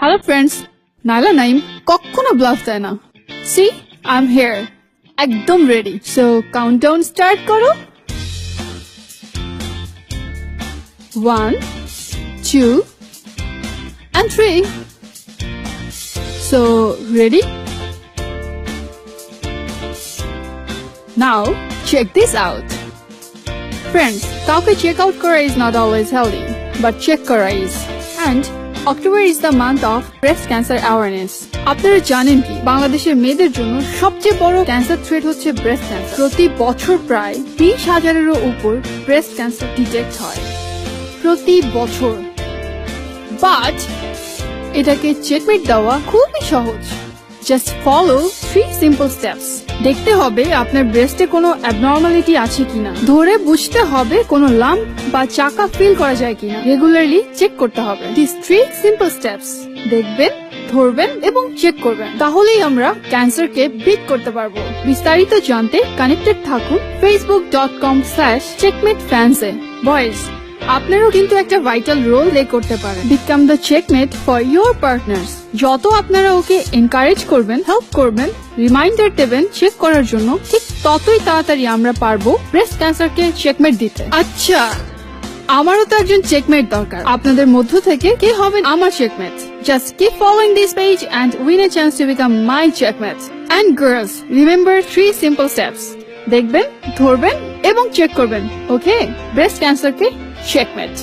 Hello friends Naila Naim কখনো bluff দেয় না সি আই এম হেয়ার একদম রেডি সো কাউন্টডাউন স্টার্ট করো one two and three so ready now check this out friends কাউকে check out করা is not always healthy but check করা is and October is the month of breast cancer awareness আপনারা জানেন কি? বাংলাদেশের মেয়েদের জন্য সবচেয়ে বড় ক্যান্সার থ্রেট হচ্ছে ব্রেস্ট ক্যান্সার প্রতি বছর প্রায় বিশ হাজারেরও উপর ব্রেস্ট ক্যান্সার ডিটেক্ট হয়। প্রতি বছর। বাট এটাকে চেকমেট দেওয়া খুবই সহজ। Just follow three simple steps দেখতে হবে আপনার ব্রেস্টে কোনো অ্যাবনর্মালিটি আছে কিনা। ধরে বুঝতে হবে কোনো লাম্প বা চাকা ফিল করা যায় কিনা। রেগুলারলি চেক করতে হবে। দিস থ্রি সিম্পল স্টেপস দেখবেন, ধরবেন এবং চেক করবেন। তাহলেই আমরা ক্যান্সারকে বিট করতে পারব। বিস্তারিত জানতে কানেক্টেড থাকুন Facebook dot com slash checkmate ফ্যান্সে boys আপনারও কিন্তু একটা ভাইটাল রোল প্লে করতে পারেন become the checkmate for your partners যত আপনারা ওকে এনকারেজ করবেন হেল্প করবেন রিমাইন্ডার দেবেন চেক করার জন্য, ঠিক ততই তাড়াতাড়ি আমরা পারব ব্রেস্ট ক্যান্সারকে চেকমেট দিতে। আচ্ছা আমারও তো একজন চেকমেট দরকার। আপনাদের মধ্য থেকে কে হবে আমার checkmate just keep following this page and win a chance to become my checkmate and girls remember three simple steps দেখবেন, ধরবেন এবং চেক করবেন ওকে ব্রেস্ট ক্যান্সারকে চেকমেট